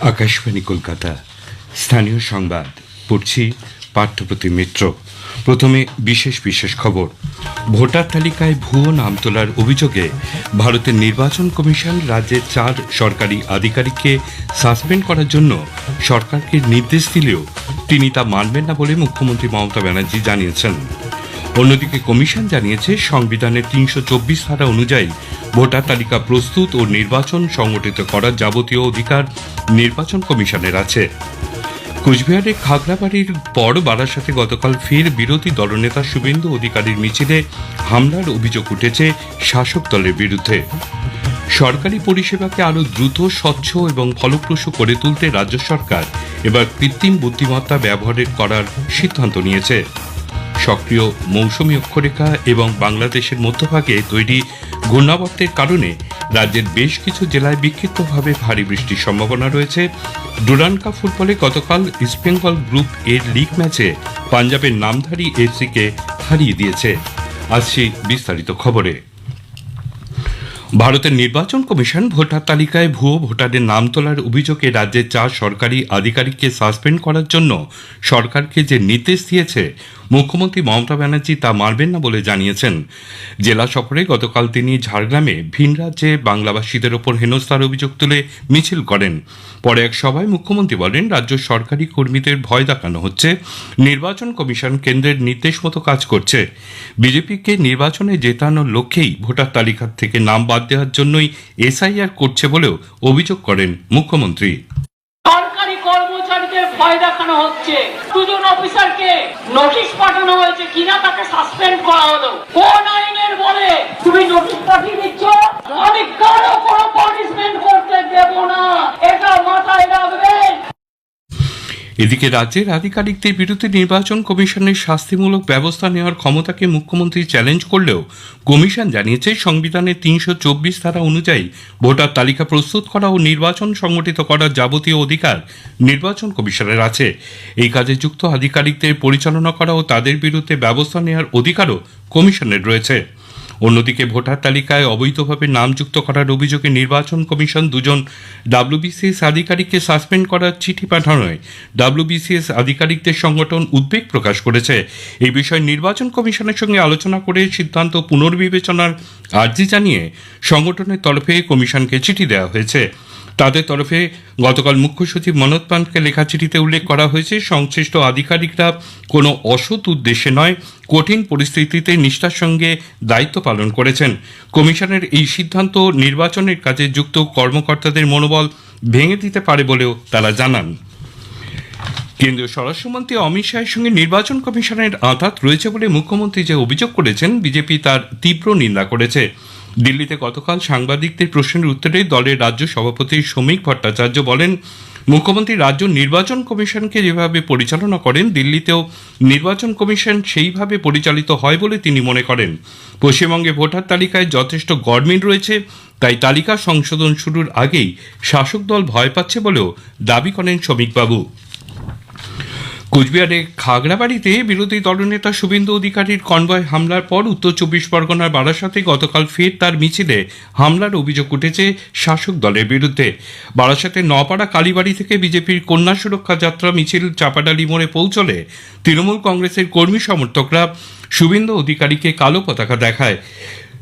আকাশবাণী কলকাতা। স্থানীয় সংবাদ। পড়ছি পাঠ্যপ্রতি মিত্র। প্রথমে বিশেষ বিশেষ খবর। ভোটার তালিকায় ভুয়ো নাম তোলার অভিযোগে ভারতের নির্বাচন কমিশন রাজ্যের চার সরকারি আধিকারিককে সাসপেন্ড করার জন্য সরকারকে নির্দেশ দিলেও তিনি তা মানবেন না বলে মুখ্যমন্ত্রী মমতা ব্যানার্জি জানিয়েছেন। অন্যদিকে কমিশন জানিয়েছে, সংবিধানের তিনশো চব্বিশ ধারা অনুযায়ী ভোটার তালিকা প্রস্তুত ও নির্বাচন সংগঠিত করার যাবতীয় অধিকার নির্বাচন কমিশনের আছে। কুচবিহারে খাগড়াবাড়ির পর বারাসাতে গতকাল ফের বিরোধী দলনেতা শুভেন্দু অধিকারীর মিছিলে হামলার অভিযোগ উঠেছে শাসক দলের বিরুদ্ধে। সরকারি পরিষেবাকে আরও দ্রুত, স্বচ্ছ এবং ফলপ্রসূ করে তুলতে রাজ্য সরকার এবার কৃত্রিম বুদ্ধিমত্তা ব্যবহারের করার সিদ্ধান্ত নিয়েছে। সক্রিয় মৌসুমী অক্ষরেখা এবং বাংলাদেশের মধ্যভাগে তৈরি ঘূর্ণাবর্তের কারণে রাজ্যের বেশ কিছু জেলায় বিক্ষিপ্তভাবে ভারী বৃষ্টির সম্ভাবনা রয়েছে। ডুরান কাপ ফুটবলে গতকাল ইস্টবেঙ্গল গ্রুপ এর লিগ ম্যাচে পাঞ্জাবের নামধারী এফসিকে হারিয়ে দিয়েছে। আসছি বিস্তারিত খবরে। ভারতের নির্বাচন কমিশন ভোটার তালিকায় ভুয়ো ভোটারের নাম তোলার অভিযোগে রাজ্যের চার সরকারি আধিকারিককে সাসপেন্ড করার জন্য সরকারকে যে নির্দেশ দিয়েছে মুখ্যমন্ত্রী মমতা ব্যানার্জি তা মারবেন না বলে জানিয়েছেন। জেলা সফরে গতকাল তিনি ঝাড়গ্রামে ভিন রাজ্যে বাংলাভাষীদের ওপর হেনস্থার অভিযোগ তুলে মিছিল করেন। পরে এক সভায় মুখ্যমন্ত্রী বলেন, রাজ্য সরকারি কর্মীদের ভয় দেখানো হচ্ছে, নির্বাচন কমিশন কেন্দ্রের নির্দেশ মতো কাজ করছে। বিজেপিকে নির্বাচনে জেতানোর লক্ষ্যেই ভোটার তালিকা থেকে নাম বাদ দেওয়ার জন্যই এসআইআর করছে বলেও অভিযোগ করেন মুখ্যমন্ত্রী। ভয় দেখানো হচ্ছে। দুজন অফিসারকে নোটিশ পাঠানো হয়েছে কিনা তাকে সাসপেন্ড করা হলো। কোন আইনের বলে তুমি নোটিশ পাঠিয়ে দিচ্ছ আমি কারও কোনো পানিশমেন্ট করতে দেব না এটা মাথায় রাখবেন এদিকে রাজ্যের আধিকারিকদের বিরুদ্ধে নির্বাচন কমিশনের শাস্তিমূলক ব্যবস্থা নেওয়ার ক্ষমতাকে মুখ্যমন্ত্রী চ্যালেঞ্জ করলেও কমিশন জানিয়েছে সংবিধানের তিনশো চব্বিশ ধারা অনুযায়ী ভোটার তালিকা প্রস্তুত করা ও নির্বাচন সংগঠিত করার যাবতীয় অধিকার নির্বাচন কমিশনের আছে। এই কাজে যুক্ত আধিকারিকদের পরিচালনা করা ও তাদের বিরুদ্ধে ব্যবস্থা নেওয়ার অধিকারও কমিশনের রয়েছে। অন্যদিকে ভোটার তালিকায় অবৈধভাবে নাম যুক্ত করার অভিযোগে নির্বাচন কমিশন দুজন ডাব্লিউবিসিএস আধিকারিককে সাসপেন্ড করার চিঠি পাঠানোয় ডাব্লিউবিসিএস আধিকারিকদের সংগঠন উদ্বেগ প্রকাশ করেছে। এই বিষয়ে নির্বাচন কমিশনের সঙ্গে আলোচনা করে সিদ্ধান্ত পুনর্বিবেচনার আর্জি জানিয়ে সংগঠনের তরফে কমিশনকে চিঠি দেওয়া হয়েছে। তাদের তরফে গতকাল মুখ্য সচিব মনোজ পান্তকে লেখা চিঠিতে উল্লেখ করা হয়েছে, সংশ্লিষ্ট আধিকারিকরা কোনো অসৎ উদ্দেশ্যে নয় কঠিন পরিস্থিতিতে নিষ্ঠার সঙ্গে দায়িত্ব পালন করেছেন। কমিশনের এই সিদ্ধান্ত নির্বাচনের কাজে যুক্ত কর্মকর্তাদের মনোবল ভেঙে দিতে পারে বলেও তারা জানান। কেন্দ্রীয় স্বরাষ্ট্রমন্ত্রী অমিত শাহের সঙ্গে নির্বাচন কমিশনের আঘাত রয়েছে বলে মুখ্যমন্ত্রী যে অভিযোগ করেছেন, বিজেপি তার তীব্র নিন্দা করেছে। দিল্লিতে গতকাল সাংবাদিকদের প্রশ্নের উত্তরে দলের রাজ্য সভাপতি শ্রমিক ভট্টাচার্য বলেন মুখ্যমন্ত্রী রাজ্য নির্বাচন কমিশনকে যেভাবে পরিচালনা করেন, দিল্লিতেও নির্বাচন কমিশন সেইভাবে পরিচালিত হয় বলে তিনি মনে করেন। পশ্চিমবঙ্গে ভোটার তালিকায় যথেষ্ট গরমিল রয়েছে, তাই তালিকা সংশোধন শুরুর আগেই শাসক দল ভয় পাচ্ছে বলেও দাবি করেন শ্রমিকবাবু। কোচবিহারে খাগড়াবাড়িতে বিরোধী দলনেতা শুভেন্দু অধিকারীর কনভয় হামলার পর উত্তর চব্বিশ পরগনার বারাসাতে গতকাল ফের তার মিছিলে হামলার অভিযোগ উঠেছে শাসক দলের বিরুদ্ধে। বারাসাতে নপাড়া কালীবাড়ি থেকে বিজেপির কন্যা সুরক্ষা যাত্রা মিছিল চাপাডালি মোড়ে পৌঁছলে তৃণমূল কংগ্রেসের কর্মী সমর্থকরা শুভেন্দু অধিকারীকে কালো পতাকা দেখায়।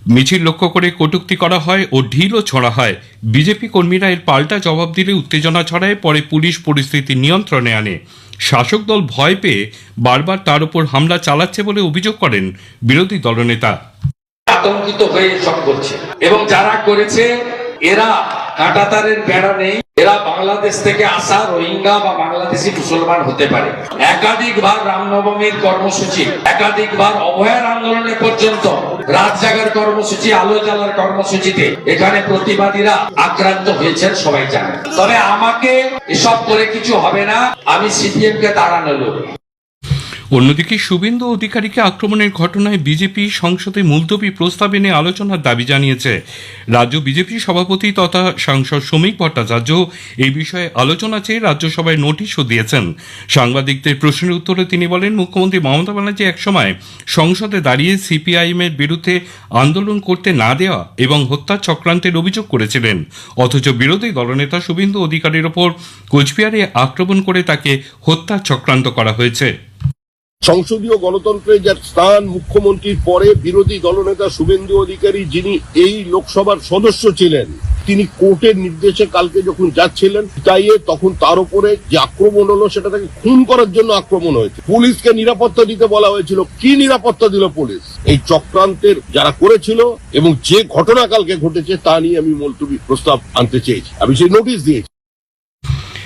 মিছিল লক্ষ্য করে কটুক্তি করা হয় ও ঢিলও ছড়া হয়। বিজেপি কর্মীরা এর পাল্টা জবাব দিলে উত্তেজনা ছড়ায়, পরে পুলিশ পরিস্থিতি নিয়ন্ত্রণে আনে। শাসক দল ভয় পেয়ে বারবার তার উপর হামলা চালাচ্ছে বলে অভিযোগ করেন বিরোধী দলনেতা। আতঙ্কিত হয়ে সব করছে। এবং যারা করেছে, এরা কাঁটাতারের বেড়া নেই। এরা বাংলাদেশ থেকে আসা রোহিঙ্গা বা বাংলাদেশি মুসলমান হতে পারে। একাধিকবার রামনবমীর কর্মসূচি, একাধিকবার অভয়ার আন্দোলনে পর্যন্ত রাত জাগার কর্মসূচি, আলো জ্বালার কর্মসূচিতে এখানে প্রতিবাদীরা আক্রান্ত হয়েছেন সবাই জানে তবে আমাকে এসব করে কিছু হবে না। আমি সিপিএম কে তাড়ানো লোক। অন্যদিকে শুভেন্দু অধিকারীকে আক্রমণের ঘটনায় বিজেপি সংসদে মুলতবি প্রস্তাব এনে আলোচনার দাবি জানিয়েছে। রাজ্য বিজেপি সভাপতি তথা সাংসদ শ্রমিক ভট্টাচার্য এই বিষয়ে আলোচনা চেয়ে রাজ্যসভায় নোটিশও দিয়েছেন। সাংবাদিকদের প্রশ্নের উত্তরে তিনি বলেন, মুখ্যমন্ত্রী মমতা ব্যানার্জি একসময় সংসদে দাঁড়িয়ে সিপিআইএম এর বিরুদ্ধে আন্দোলন করতে না দেওয়া এবং হত্যা চক্রান্তের অভিযোগ করেছিলেন। অথচ বিরোধী দলনেতা শুভেন্দু অধিকারীর ওপর কোচবিহারে আক্রমণ করে তাকে হত্যা চক্রান্ত করা হয়েছে। সংসদীয় গণতন্ত্রের যার স্থান মুখ্যমন্ত্রীর পরে বিরোধী দলনেতা শুভেন্দু অধিকারী যিনি এই লোকসভার সদস্য ছিলেন, তিনি কোর্টের নির্দেশে কালকে যখন যাচ্ছিলেন তাইয়ে তখন তার উপরে যে আক্রমণ হলো সেটা তাকে খুন করার জন্য আক্রমণ হয়েছে। পুলিশকে নিরাপত্তা দিতে বলা হয়েছিল। কি নিরাপত্তা দিল পুলিশ? এই চক্রান্তের যারা করেছিল এবং যে ঘটনা কালকে ঘটেছে তা নিয়ে আমি মুলতবি প্রস্তাব আনতে চেয়েছি। আমি সেই নোটিশ দিয়েছি।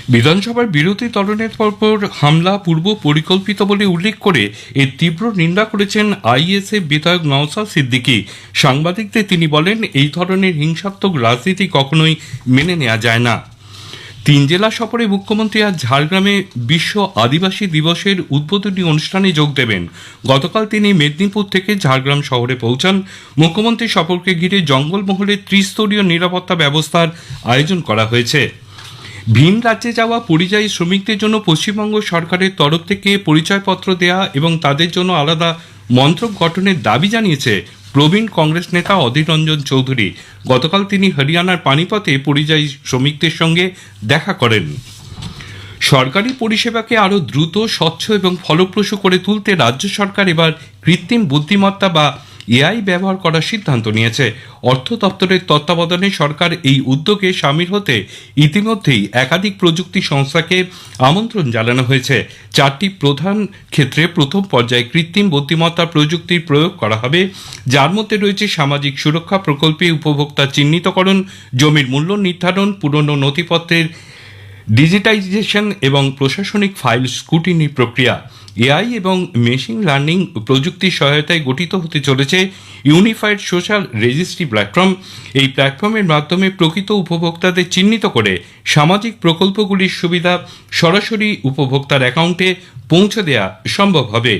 বিধানসভার বিরোধী দলনেতার পর হামলা পূর্ব পরিকল্পিত বলে উল্লেখ করে এর তীব্র নিন্দা করেছেন আইএসএফ বিধায়ক নওসাদ সিদ্দিকী। সাংবাদিকদের তিনি বলেন, এই ধরনের হিংসাত্মক রাজনীতি কখনোই মেনে নেওয়া যায় না। তিন জেলা সফরে মুখ্যমন্ত্রী আজ ঝাড়গ্রামে বিশ্ব আদিবাসী দিবসের উদ্বোধনী অনুষ্ঠানে যোগ দেবেন। গতকাল তিনি মেদিনীপুর থেকে ঝাড়গ্রাম শহরে পৌঁছান। মুখ্যমন্ত্রী সফরকে ঘিরে জঙ্গলমহলে ত্রিস্তরীয় নিরাপত্তা ব্যবস্থার আয়োজন করা হয়েছে। ভিন রাজ্যে যাওয়া পরিযায়ী শ্রমিকদের জন্য পশ্চিমবঙ্গ সরকারের তরফ থেকে পরিচয়পত্র দেয়া এবং তাদের জন্য আলাদা মন্ত্রক গঠনের দাবি জানিয়েছে প্রবীণ কংগ্রেস নেতা অধীর রঞ্জন চৌধুরী। গতকাল তিনি হরিয়ানার পানিপথে পরিযায়ী শ্রমিকদের সঙ্গে দেখা করেন। সরকারি পরিষেবাকে আরও দ্রুত, স্বচ্ছ এবং ফলপ্রসূ করে তুলতে রাজ্য সরকার এবার কৃত্রিম বুদ্ধিমত্তা বা এআই ব্যবহার করার সিদ্ধান্ত নিয়েছে। অর্থ দপ্তরের তত্ত্বাবধানে সরকার এই উদ্যোগে সামিল হতে ইতিমধ্যেই একাধিক প্রযুক্তি সংস্থাকে আমন্ত্রণ জানানো হয়েছে। চারটি প্রধান ক্ষেত্রে প্রথম পর্যায়ে কৃত্রিম বুদ্ধিমত্তা প্রযুক্তির প্রয়োগ করা হবে। যার মধ্যে রয়েছে সামাজিক সুরক্ষা প্রকল্পে উপভোক্তা চিহ্নিতকরণ, জমির মূল্য নির্ধারণ, পুরনো নথিপত্রের ডিজিটাইজেশন এবং প্রশাসনিক ফাইল স্কুটিনি প্রক্রিয়া। এআই এবং মেশিন লার্নিং প্রযুক্তির সহায়তায় গঠিত হতে চলেছে ইউনিফাইড সোশ্যাল রেজিস্ট্রি প্ল্যাটফর্ম। এই প্ল্যাটফর্মের মাধ্যমে প্রকৃত উপভোক্তাদের চিহ্নিত করে সামাজিক প্রকল্পগুলির সুবিধা সরাসরি উপভোক্তার অ্যাকাউন্টে পৌঁছে দেওয়া সম্ভব হবে।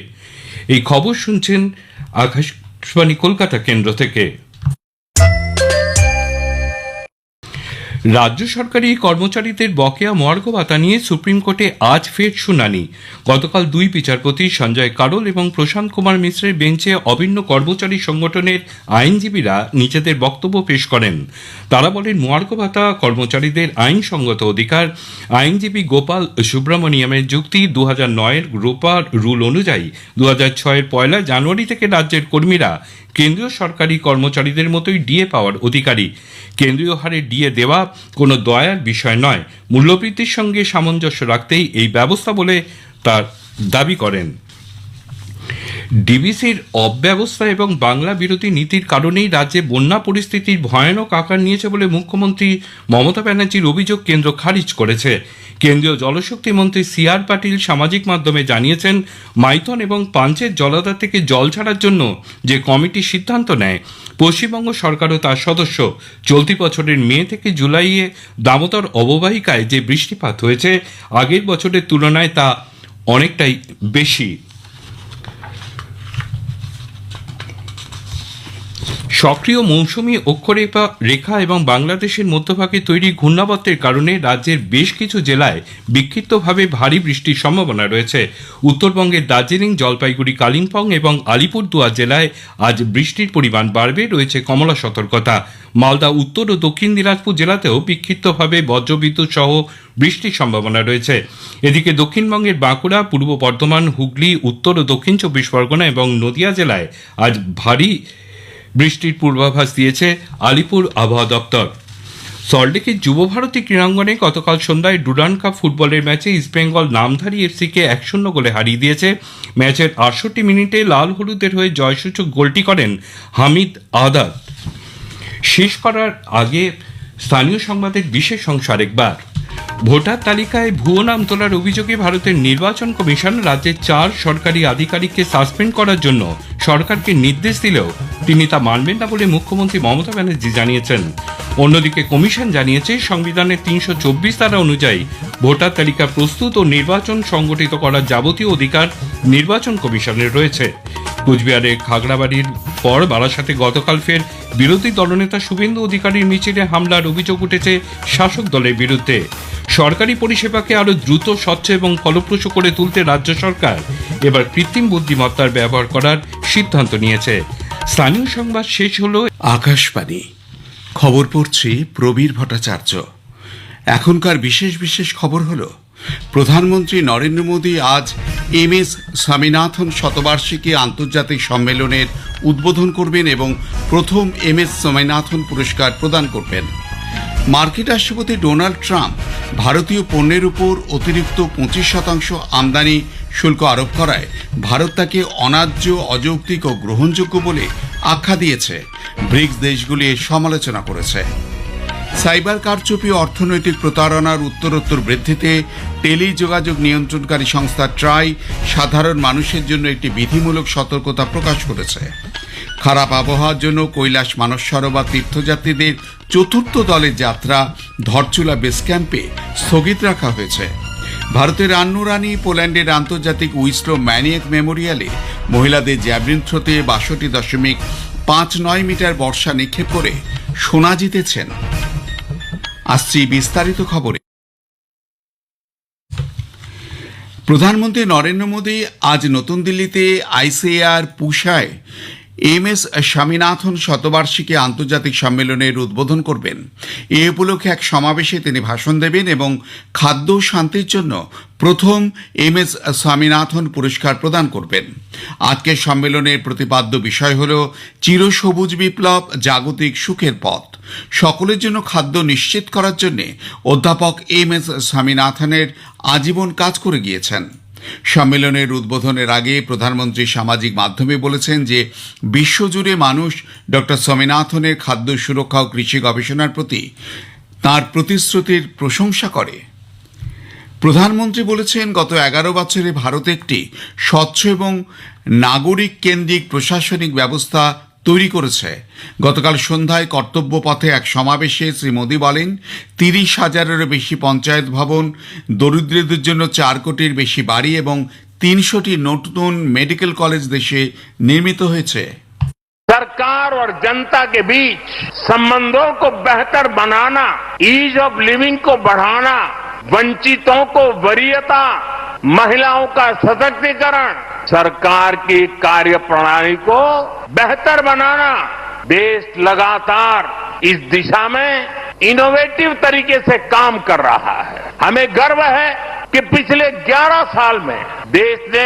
এই খবর শুনছেন আকাশবাণী কলকাতা কেন্দ্র থেকে। রাজ্য সরকারি কর্মচারীদের বকেয়া মর্গ ভাতা নিয়ে সুপ্রিম কোর্টে আজ ফের শুনানি। গতকাল দুই বিচারপতি সঞ্জয় কারোল এবং প্রশান্ত কুমার মিশ্রের বেঞ্চে অভিন্ন কর্মচারী সংগঠনের আইনজীবীরা নিজেদের বক্তব্য পেশ করেন। তারা বলেন, মর্গ ভাতা কর্মচারীদের আইনসঙ্গত অধিকার, আইনজীবী গোপাল সুব্রমণিয়ামের যুক্তি দু হাজার নয়ের রোপার রুল অনুযায়ী দু হাজার ছয়ের পয়লা জানুয়ারি থেকে রাজ্যের কর্মীরা কেন্দ্রীয় সরকারি কর্মচারীদের মতোই ডিএ পাওয়ার অধিকারী। কেন্দ্রীয় হারে ডিএ দেওয়া কোনো দয়ার বিষয় নয়। মূল্যবৃদ্ধির সঙ্গে সামঞ্জস্য রাখতেই এই ব্যবস্থা বলে তার দাবি করেন। ডিবিসির অব্যবস্থা এবং বাংলা বিরোধী নীতির কারণেই রাজ্যে বন্যা পরিস্থিতির ভয়ানক আকার নিয়েছে বলে মুখ্যমন্ত্রী মমতা ব্যানার্জির অভিযোগ কেন্দ্র খারিজ করেছে। কেন্দ্রীয় জলশক্তি মন্ত্রী সি আর পাটিল সামাজিক মাধ্যমে জানিয়েছেন, মাইথন এবং পাঞ্চের জলাধার থেকে জল ছাড়ার জন্য যে কমিটি সিদ্ধান্ত নেয়, পশ্চিমবঙ্গ সরকারও তার সদস্য। চলতি বছরের মে থেকে জুলাইয়ে দামোদর অববাহিকায় যে বৃষ্টিপাত হয়েছে, আগের বছরের তুলনায় তা অনেকটাই বেশি। সক্রিয় মৌসুমি অক্ষরেখা রেখা এবং বাংলাদেশের মধ্যভাগে তৈরি ঘূর্ণাবর্তের কারণে রাজ্যের বেশ কিছু জেলায় বিক্ষিপ্তভাবে ভারী বৃষ্টির সম্ভাবনা রয়েছে। উত্তরবঙ্গের দার্জিলিং, জলপাইগুড়ি, কালিম্পং এবং আলিপুরদুয়ার জেলায় আজ বৃষ্টির পরিমাণ বাড়বে, রয়েছে কমলা সতর্কতা। মালদা, উত্তর ও দক্ষিণ দিনাজপুর জেলাতেও বিক্ষিপ্তভাবে বজ্রবিদ্যুৎ সহ বৃষ্টির সম্ভাবনা রয়েছে। এদিকে দক্ষিণবঙ্গের বাঁকুড়া, পূর্ব বর্ধমান, হুগলি, উত্তর ও দক্ষিণ চব্বিশ পরগনা এবং নদিয়া জেলায় আজ ভারী বৃষ্টির পূর্বাভাস দিয়েছে আলিপুর আবহাওয়া দপ্তর। সল্টলেকের যুবভারতী ক্রীড়াঙ্গনে গতকাল সন্ধ্যায় ডুরান কাপ ফুটবলের ম্যাচে ইস্টবেঙ্গল নামধারী এফসিকে এক শূন্য গোলে হারিয়ে দিয়েছে। ম্যাচের আটষট্টি মিনিটে লাল হলুদের হয়ে জয়সূচক গোলটি করেন হামিদ আদাদ শেষ করার আগে স্থানীয় সংবাদের বিশেষ অংশ আরেকবার। ভোটার তালিকায় ভুয়ো নাম তোলার অভিযোগে ভারতের নির্বাচন কমিশন রাজ্যের চার সরকারি আধিকারিককে সাসপেন্ড করার জন্য সরকারকে নির্দেশ দিলেও তিনি তা মানবেন না বলে মুখ্যমন্ত্রী মমতা ব্যানার্জি জানিয়েছেন। অন্যদিকে কমিশন জানিয়েছে, সংবিধানের তিনশো চব্বিশ ধারা অনুযায়ী ভোটার তালিকা প্রস্তুত ও নির্বাচন সংগঠিত করার যাবতীয় অধিকার নির্বাচন কমিশনের রয়েছে। কুচবিহারে খাগড়াবাড়ির পর বারাসাতে গতকাল ফের বিরোধী দলনেতা শুভেন্দু অধিকারীর মিছিলে হামলার অভিযোগ উঠেছে শাসক দলের বিরুদ্ধে। সরকারি পরিষেবাকে আরও দ্রুত, স্বচ্ছ এবং ফলপ্রসূ করে তুলতে রাজ্য সরকার এবার কৃত্রিম বুদ্ধিমত্তার ব্যবহার করার সিদ্ধান্ত নিয়েছে। স্থানীয় সংবাদ শেষ হলো আকাশবাণী। খবর পড়ছি প্রবীর ভট্টাচার্য। এখনকার বিশেষ বিশেষ খবর হলো, প্রধানমন্ত্রী নরেন্দ্র মোদী আজ এম এস স্বামীনাথন শতবার্ষিকী আন্তর্জাতিক সম্মেলনের উদ্বোধন করবেন এবং প্রথম এম এস স্বামীনাথন পুরস্কার প্রদান করবেন। মার্কিন রাষ্ট্রপতি ডোনাল্ড ট্রাম্প ভারতীয় পণ্যের উপর অতিরিক্ত পঁচিশ শতাংশ আমদানি শুল্ক আরোপ করায় ভারত তাকে অন্যায্য অযৌক্তিক ও গ্রহণযোগ্য বলে আখ্যা দিয়েছে। ব্রিক্স দেশগুলি সমালোচনা করেছে। সাইবার কারচুপি অর্থনৈতিক প্রতারণার উত্তরোত্তর বৃদ্ধিতে টেলিযোগাযোগ নিয়ন্ত্রণকারী সংস্থা ট্রাই সাধারণ মানুষের জন্য একটি বিধিমূলক সতর্কতা প্রকাশ করেছে। খারাপ আবহাওয়ার জন্য কৈলাস মানস সরোবর তীর্থযাত্রীদের চতুর্থ দলের যাত্রা ধরচুলা বেস ক্যাম্পে স্থগিত রাখা হয়েছে। ভারতের আন্নু রানী পোল্যান্ডের আন্তর্জাতিক উইসলো ম্যানিয়াক মেমোরিয়ালে মহিলাদের জ্যাভলিন থ্রোতে বাষট্টি দশমিক পাঁচ নয় মিটার বর্ষা নিক্ষেপ করে সোনা জিতেছেন। আসছি বিস্তারিত খবরে। প্রধানমন্ত্রী নরেন্দ্র মোদী আজ নতুন দিল্লিতে আইসিএআর পুষায় এম এস স্বামীনাথন শতবার্ষিকী আন্তর্জাতিক সম্মেলনের উদ্বোধন করবেন। এ উপলক্ষে এক সমাবেশে তিনি ভাষণ দেবেন এবং খাদ্য শান্তির জন্য প্রথম এম এস স্বামীনাথন পুরস্কার প্রদান করবেন। আজকের সম্মেলনের প্রতিপাদ্য বিষয় হল চিরসবুজ বিপ্লব, জাগতিক সুখের পথ। সকলের জন্য খাদ্য নিশ্চিত করার জন্য অধ্যাপক এম এস স্বামীনাথনের আজীবন কাজ করে গিয়েছেন। সম্মেলনের উদ্বোধনের আগে প্রধানমন্ত্রী সামাজিক মাধ্যমে বলেছেন যে বিশ্বজুড়ে মানুষ ডক্টর স্বামীনাথনের খাদ্য সুরক্ষা ও কৃষি গবেষণার প্রতি তার প্রতিশ্রুতির প্রশংসা করে। প্রধানমন্ত্রী বলেছেন, গত এগারো বছরে ভারত একটি স্বচ্ছ এবং নাগরিক কেন্দ্রিক প্রশাসনিক ব্যবস্থা তৈরি করেছে গতকাল সন্ধ্যায় কর্তব্য পথে এক সমাবেশে শ্রী মোদী বলেন তিরিশ হাজারেরও বেশি পঞ্চায়েত ভবন দরিদ্রদের জন্য চার কোটির বেশি বাড়ি এবং তিনশোটি নতুন মেডিকেল কলেজ দেশে নির্মিত হয়েছে सरकार और जनता के बीच संबंधों को बेहतर बनाना ईज ऑफ लिविंग को बढ़ाना वंचितों को वरीयता महिलाओं का सशक्तिकरण सरकार की कार्य प्रणाली को बेहतर बनाना देश लगातार इस दिशा में इनोवेटिव तरीके से काम कर रहा है। हमें गर्व है कि पिछले 11 साल में देश ने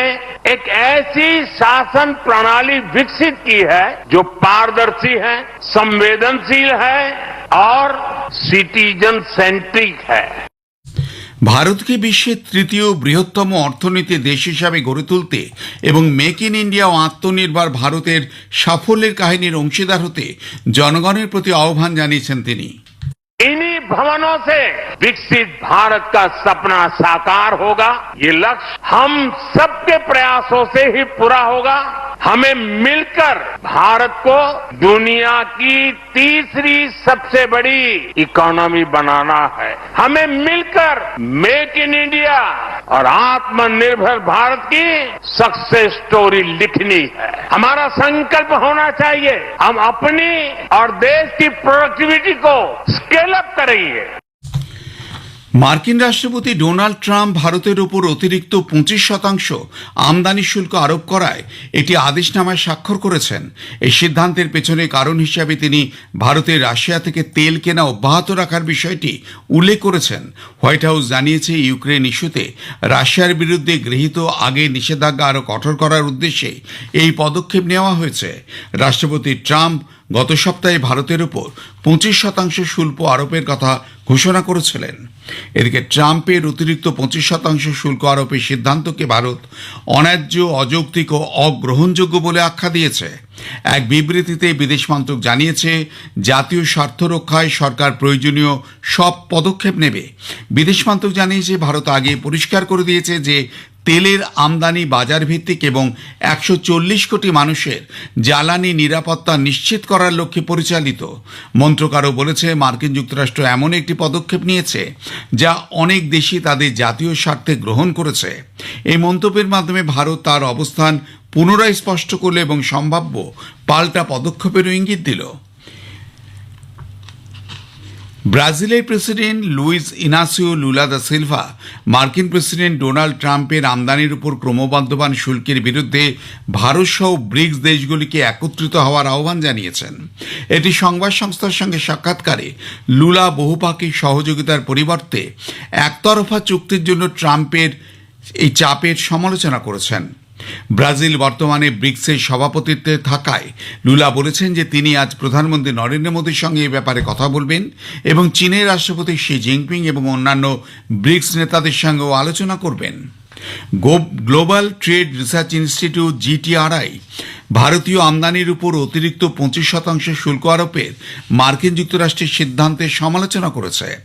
एक ऐसी शासन प्रणाली विकसित की है जो पारदर्शी है, संवेदनशील है और सिटीजन सेंट्रिक है। ভারতকে বিশ্বের তৃতীয় বৃহত্তম অর্থনীতি দেশ হিসাবে গড়ে তুলতে এবং মেক ইন ইন্ডিয়া ও আত্মনির্ভর ভারতের সাফল্যের কাহিনীর অংশীদার হতে জনগণের প্রতি আহ্বান জানিয়েছেন তিনি इन्हीं भवनों से विकसित भारत का सपना साकार होगा ये लक्ष्य हम सबके प्रयासों से ही पूरा होगा हमें मिलकर भारत को दुनिया की तीसरी सबसे बड़ी इकोनॉमी बनाना है। हमें मिलकर मेक इन इंडिया और आत्मनिर्भर भारत की सक्सेस स्टोरी लिखनी है। हमारा संकल्प होना चाहिए। हम अपनी और देश की प्रोडक्टिविटी को स्केल अप करेंगे। মার্কিন রাষ্ট্রপতি ডোনাল্ড ট্রাম্প ভারতের উপর অতিরিক্ত পঁচিশ শতাংশ আমদানি শুল্ক আরোপ করায় এটি আদেশনামায় স্বাক্ষর করেছেন। এই সিদ্ধান্তের পেছনে কারণ হিসাবে তিনি ভারতের রাশিয়া থেকে তেল কেনা অব্যাহত রাখার বিষয়টি উল্লেখ করেছেন। হোয়াইট হাউস জানিয়েছে, ইউক্রেন ইস্যুতে রাশিয়ার বিরুদ্ধে গৃহীত আগে নিষেধাজ্ঞা আরও কঠোর করার উদ্দেশ্যে এই পদক্ষেপ নেওয়া হয়েছে। রাষ্ট্রপতি ট্রাম্প গত সপ্তাহে ভারতের উপর পঁচিশ শতাংশ শুল্ক আরোপের কথা ঘোষণা করেছিলেন। এদিকে ট্রাম্পের অতিরিক্ত পঁচিশ শতাংশ শুল্ক আরোপের সিদ্ধান্তকে ভারত অন্যায্য, অযৌক্তিক ও অগ্রহণযোগ্য বলে আখ্যা দিয়েছে। এক বিবৃতিতে বিদেশ মন্ত্রক জানিয়েছে, জাতীয় স্বার্থ রক্ষায় সরকার প্রয়োজনীয় সব পদক্ষেপ নেবে। বিদেশ মন্ত্রক জানিয়েছে, ভারত আগে পরিষ্কার করে দিয়েছে যে তেলের আমদানি বাজার ভিত্তিক এবং একশো চল্লিশ কোটি মানুষের জ্বালানি নিরাপত্তা নিশ্চিত করার লক্ষ্যে পরিচালিত। মন্ত্রক আরও বলেছে, মার্কিন যুক্তরাষ্ট্র এমন একটি পদক্ষেপ নিয়েছে যা অনেক দেশই তাদের জাতীয় স্বার্থে গ্রহণ করেছে। এই মন্তব্যের মাধ্যমে ভারত তার অবস্থান পুনরায় স্পষ্ট করল এবং সম্ভাব্য পাল্টা পদক্ষেপেরও ইঙ্গিত দিল। ব্রাজিলের president Luis Inacio Lula da Silva, মার্কিন প্রেসিডেন্ট ডোনাল্ড ট্রাম্পের আমদানির উপর ক্রমবর্ধমান শুল্কের বিরুদ্ধে ভারত সহ ব্রিক্স দেশগুলিকে একত্রিত হওয়ার আহ্বান জানিয়েছেন। এটি সংবাদ সংস্থার সঙ্গে সাক্ষাৎকারে লুলা বহুপাক্ষিক সহযোগিতার পরিবর্তে একতরফা চুক্তির জন্য ট্রাম্পের এই চাপের সমালোচনা করেছেন। ব্রাজিল বর্তমানে ব্রিক্সের সভাপতিত্বে থাকায় লুলা বলেছেন যে তিনি আজ প্রধানমন্ত্রী নরেন্দ্র মোদীর সঙ্গে এ ব্যাপারে কথা বলবেন এবং চীনের রাষ্ট্রপতি শি জিনপিং এবং অন্যান্য ব্রিক্স নেতাদের সঙ্গেও আলোচনা করবেন। Global trade research institute GTRI ভারতীয় আমদানির উপর অতিরিক্ত পঁচিশ শতাংশ শুল্ক আরোপের মার্কিন যুক্তরাষ্ট্রের সিদ্ধান্তের সমালোচনা করেছে।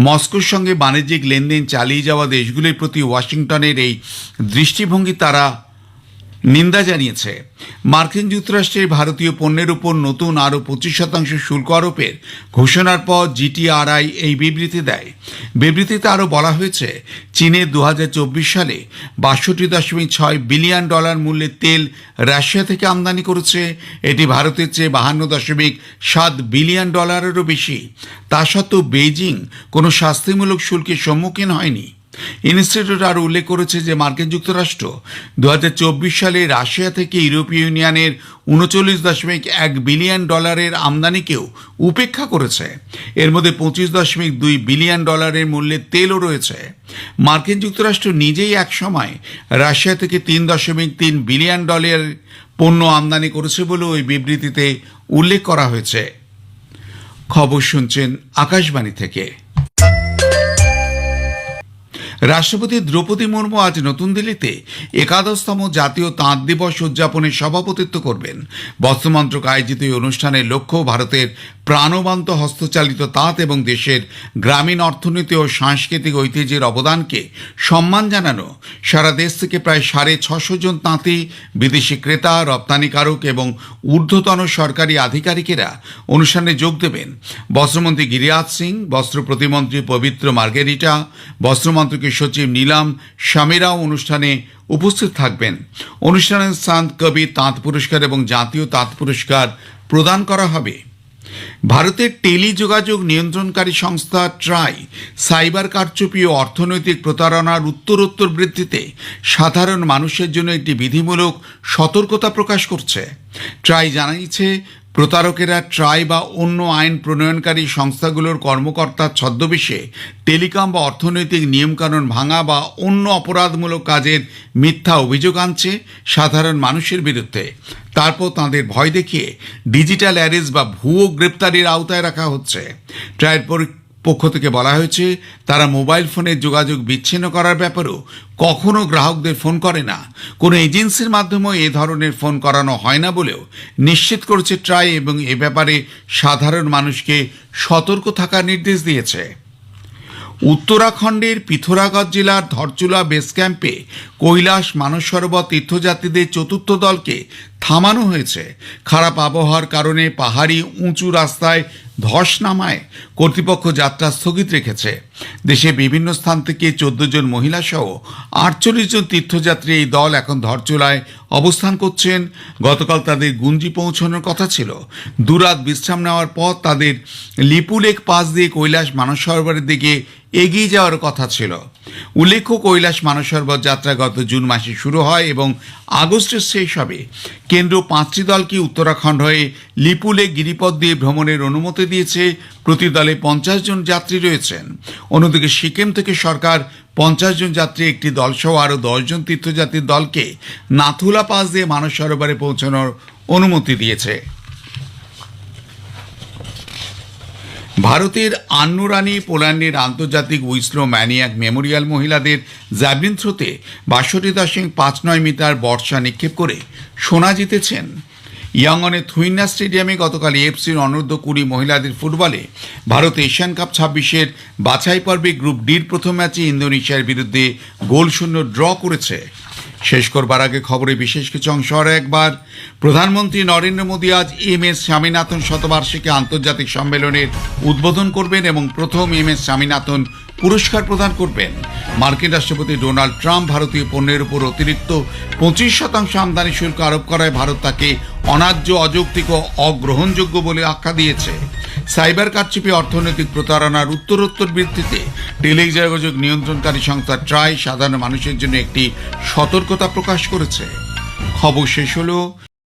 মস্কোর সঙ্গে বাণিজ্যিক লেনদেন চালিয়ে যাওয়া দেশগুলির প্রতি ওয়াশিংটনের এই দৃষ্টিভঙ্গি তারা নিন্দা জানিয়েছে। মার্কিন যুক্তরাষ্ট্রের ভারতীয় পণ্যের উপর নতুন আরও পঁচিশ শতাংশ শুল্ক আরোপের ঘোষণার পর জিটিআরআই এই বিবৃতি দেয়। বিবৃতিতে আরও বলা হয়েছে, চীনে দু হাজার চব্বিশ সালে বাষট্টি দশমিক ছয় বিলিয়ন ডলার মূল্যের তেল রাশিয়া থেকে আমদানি করেছে। এটি ভারতের চেয়ে বাহান্ন দশমিক সাত বিলিয়ন ডলারেরও বেশি। তা সত্ত্বেও বেইজিং কোনো শাস্তিমূলক শুল্কের সম্মুখীন হয়নি। ইনস্টিটিউট আরও উল্লেখ করেছে যে মার্কিন যুক্তরাষ্ট্র দু হাজার চব্বিশ সালে রাশিয়া থেকে ইউরোপীয় ইউনিয়নের উনচল্লিশ দশমিক এক বিলিয়ন ডলারের আমদানিকেও উপেক্ষা করেছে। এর মধ্যে পঁচিশ দশমিক দুই বিলিয়ন ডলারের মূল্যের তেলও রয়েছে। মার্কিন যুক্তরাষ্ট্র নিজেই এক সময় রাশিয়া থেকে তিন দশমিক তিন বিলিয়ন ডলার পণ্য আমদানি করেছে বলে ওই বিবৃতিতে উল্লেখ করা হয়েছে। খবর শুনছেন আকাশবাণী থেকে। রাষ্ট্রপতি দ্রৌপদী মুর্মু আজ নতুন দিল্লিতে একাদশতম জাতীয় তাঁত দিবস উদযাপনে সভাপতিত্ব করবেন। বস্ত্রমন্ত্রক আয়োজিত এই অনুষ্ঠানের লক্ষ্য ভারতের প্রাণবন্ত হস্তচালিত তাঁত এবং দেশের গ্রামীণ অর্থনীতি ও সাংস্কৃতিক ঐতিহ্যের অবদানকে সম্মান জানানো। সারা দেশ থেকে প্রায় সাড়ে ছশো জন তাঁতি, বিদেশি ক্রেতা, রপ্তানিকারক এবং ঊর্ধ্বতন সরকারি আধিকারিকেরা অনুষ্ঠানে যোগ দেবেন। বস্ত্রমন্ত্রী গিরিরাজ সিং, বস্ত্র প্রতিমন্ত্রী পবিত্র মার্গেরিটা বস্ত্রমন্ত্রকের সচিব নীলাম স্বামীরাও অনুষ্ঠানে উপস্থিত থাকবেন। অনুষ্ঠানে সান্ত কবি তাঁত পুরস্কার এবং জাতীয় তাঁত পুরস্কার প্রদান করা হবে। ভারতের টেলিযোগাযোগ নিয়ন্ত্রণকারী সংস্থা ট্রাই সাইবার কারচুপি ও অর্থনৈতিক প্রতারণার উত্তরোত্তর বৃদ্ধিতে সাধারণ মানুষের জন্য একটি বিধিমূলক সতর্কতা প্রকাশ করছে। ট্রাই জানিয়েছে প্রতারকেরা ট্রাই বা অন্য আইন প্রণয়নকারী সংস্থাগুলোর কর্মকর্তার ছদ্মবেশে টেলিকম বা অর্থনৈতিক নিয়মকানুন ভাঙা বা অন্য অপরাধমূলক কাজের মিথ্যা অভিযোগ আনছে সাধারণ মানুষের বিরুদ্ধে। তারপর তাঁদের ভয় দেখিয়ে ডিজিটাল অ্যারেস্ট বা ভুয়ো গ্রেপ্তারির আওতায় রাখা হচ্ছে। ট্রায়ের পক্ষ থেকে বলা হয়েছে, তারা মোবাইল ফোনের যোগাযোগ বিচ্ছিন্ন করার ব্যাপারেও কখনো গ্রাহকদের ফোন করে না। কোনো এজেন্সির মাধ্যমেও এ ধরনের ফোন করানো হয় না বলেও নিশ্চিত করেছে ট্রাই এবং এ ব্যাপারে সাধারণ মানুষকে সতর্ক থাকার নির্দেশ দিয়েছে। উত্তরাখণ্ডের পিথোরাগড় জেলার ধরচুলা বেস ক্যাম্পে কৈলাস মানস সরোবর তীর্থযাত্রীদের চতুর্থ দলকে থামানো হয়েছে। খারাপ আবহাওয়ার কারণে পাহাড়ি উঁচু রাস্তায় ধস নামায়। কর্তৃপক্ষ যাত্রা স্থগিত রেখেছে। দেশে বিভিন্ন স্থান থেকে চোদ্দ জন মহিলা সহ আটচল্লিশ জন তীর্থযাত্রী এই দল এখন ধরচুলায় অবস্থান করছেন। গতকাল তাদের গুঞ্জি পৌঁছানোর কথা ছিল। দুরাত বিশ্রাম নেওয়ার পর তাদের লিপুলেক পাস দিয়ে কৈলাস মানস সরোবরের দিকে এগিয়ে যাওয়ার কথা ছিল। উল্লেখ্য কৈলাস মানস সরোবর যাত্রা গত জুন মাসে শুরু হয় এবং আগস্টের শেষ হবে। কেন্দ্র পাঁচটি দলকে উত্তরাখণ্ড হয়ে লিপুলে গিরিপথ দিয়ে ভ্রমণের অনুমতি দিয়েছে? প্রতি দলে পঞ্চাশ জন যাত্রী রয়েছেন। অন্যদিকে সিকিম থেকে সরকার পঞ্চাশ জন যাত্রী, একটি দলসহ আরও দশজন তীর্থযাত্রীর দলকে নাথুলা পাস দিয়ে মানস সরোবরে পৌঁছানোর অনুমতি দিয়েছে। ভারতের আন্নুরানি পোল্যান্ডের আন্তর্জাতিক উইসলো ম্যানিয়াক মেমোরিয়াল মহিলাদের জ্যাভলিন থ্রোতে বাষট্টি দশমিক পাঁচ নয় মিটার বর্ষা নিক্ষেপ করে সোনা জিতেছেন। ইয়াঙ্গনের থুইন্না স্টেডিয়ামে গতকাল এফসির অনূর্ধ্ব কুড়ি মহিলাদের ফুটবলে ভারত এশিয়ান কাপ ছাব্বিশের বাছাই পর্বে গ্রুপ ডির প্রথম ম্যাচে ইন্দোনেশিয়ার বিরুদ্ধে গোল শূন্য ড্র করেছে শেষ করবার আগে খবরে বিশেষ কিছু অংশ আরও একবার। প্রধানমন্ত্রী নরেন্দ্র মোদী আজ এম এস স্বামীনাথন শতবার্ষিকী আন্তর্জাতিক সম্মেলনের উদ্বোধন করবেন এবং প্রথম এম এস স্বামীনাথন পুরস্কার প্রদান করবেন। মার্কিন রাষ্ট্রপতি ডোনাল্ড ট্রাম্প ভারতীয় পণ্যের উপর অতিরিক্ত পঁচিশ শতাংশ আমদানি শুল্ক আরোপ করায় ভারত তাকে অন্যায্য অযৌক্তিক ও অগ্রহণযোগ্য বলে আখ্যা দিয়েছে। সাইবার কারচুপি অর্থনৈতিক প্রতারণার উত্তরোত্তর বৃদ্ধিতে টেলিযোগাযোগ নিয়ন্ত্রণকারী সংস্থা ট্রাই সাধারণ মানুষের জন্য একটি সতর্কতা প্রকাশ করেছে। খবর শেষ হলো